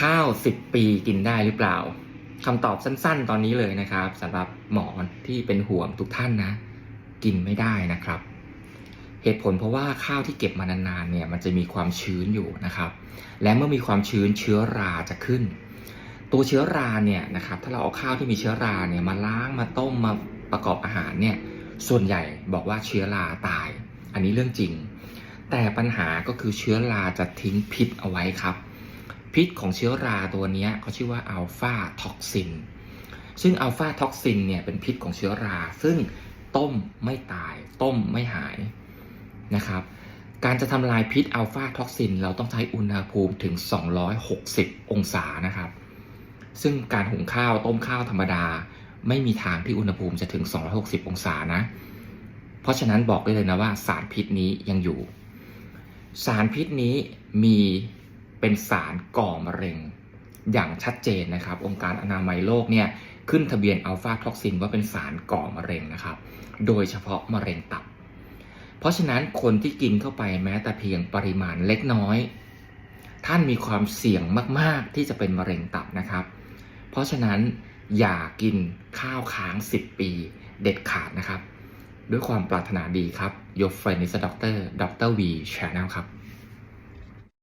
ข้าว10ปีกินได้หรือเปล่าคำตอบสั้น ๆ ตอนนี้เลยนะครับสำหรับหมอที่เป็นห่วงทุกท่านนะ กินไม่ได้นะครับ เหตุผลเพราะว่าข้าวที่เก็บมานานๆเนี่ยมันจะมีความชื้นอยู่นะครับ และเมื่อมีความชื้นเชื้อราจะขึ้น ตัวเชื้อราเนี่ยนะครับถ้าเราเอาข้าวที่มีเชื้อราเนี่ยมาล้างมาต้มมาประกอบอาหารเนี่ยส่วนใหญ่บอกว่าเชื้อราตาย อันนี้เรื่องจริง แต่ปัญหาก็คือเชื้อราจะทิ้งพิษเอาไว้ครับ พิษของเชื้อราตัวนี้เขาชื่อว่าอัลฟาท็อกซิน ซึ่งอัลฟาท็อกซินเนี่ยเป็นพิษของเชื้อรา ซึ่งต้มไม่ตาย ต้มไม่หายนะครับ การจะทำลายพิษอัลฟาท็อกซิน เราต้องใช้อุณหภูมิถึง 260 องศานะครับ ซึ่งการหุงข้าวต้มข้าวธรรมดา ไม่มีทางที่อุณหภูมิจะถึง 260 องศานะ เพราะฉะนั้นบอกได้เลยนะว่าสารพิษนี้ยังอยู่ สารพิษนี้มี เป็นสารก่อมะเร็ง อย่างชัดเจนนะครับ องค์การอนามัยโลกเนี่ยขึ้นทะเบียนอัลฟาท็อกซินว่าเป็นสารก่อมะเร็งนะครับ โดยเฉพาะมะเร็งตับ เพราะฉะนั้นคนที่กินเข้าไปแม้แต่เพียงปริมาณเล็กน้อย ท่านมีความเสี่ยงมาก ๆ ที่จะเป็นมะเร็งตับนะครับ เพราะฉะนั้นอย่ากินข้าวค้าง 10 ปีเด็ดขาดนะครับ ด้วยความปรารถนาดีครับ Your friend is a doctor Dr. V Channel ครับ